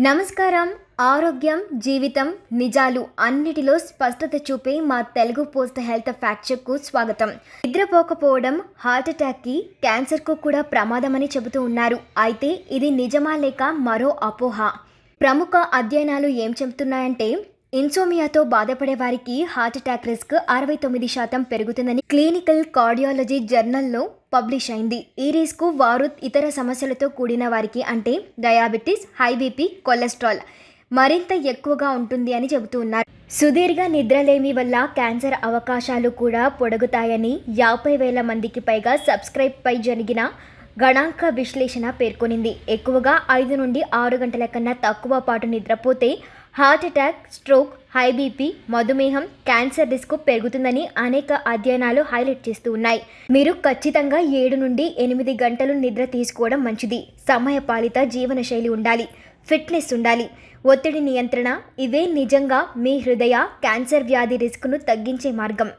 నమస్కారం. ఆరోగ్యం జీవితం నిజాలు అన్నిటిలో స్పష్టత చూపే మా Telugu post health fact check స్వాగతం. నిద్రపోకపోవడం హార్ట్ అటాక్కి క్యాన్సర్కు కూడా ప్రమాదమని చెబుతూ ఉన్నారు. అయితే ఇది నిజమా లేక మరో అపోహ? ప్రముఖ అధ్యయనాలు ఏం చెబుతున్నాయంటే ఇన్సోమియాతో బాధపడే వారికి హార్ట్ అటాక్ రిస్క్ అరవై తొమ్మిది శాతం పెరుగుతుందని క్లినికల్ కార్డియాలజీ జర్నల్లో పబ్లిష్ అయింది. ఈ రిస్క్ వారు ఇతర సమస్యలతో కూడిన వారికి అంటే డయాబెటీస్ హై బీపీ కొలెస్ట్రాల్ మరింత ఎక్కువగా ఉంటుంది అని చెబుతూ ఉన్నారు. సుదీర్ఘ నిద్రలేమి వల్ల క్యాన్సర్ అవకాశాలు కూడా పొడుగుతాయని యాభై వేల మందికి పైగా సబ్స్క్రైబ్ పై జరిగిన గణాంక విశ్లేషణ పేర్కొనింది. ఎక్కువగా ఐదు నుండి ఆరు గంటల కన్నా తక్కువ పాటు నిద్రపోతే heart attack stroke high BP మధుమేహం క్యాన్సర్ రిస్క్ పెరుగుతుందని అనేక అధ్యయనాలు హైలైట్ చేస్తూ ఉన్నాయి. మీరు ఖచ్చితంగా ఏడు నుండి ఎనిమిది గంటలు నిద్ర తీసుకోవడం మంచిది. సమయపాలిత జీవనశైలి ఉండాలి. ఫిట్నెస్ ఉండాలి. ఒత్తిడి నియంత్రణ ఇవే నిజంగా మీ హృదయ క్యాన్సర్ వ్యాధి రిస్క్ను తగ్గించే మార్గం.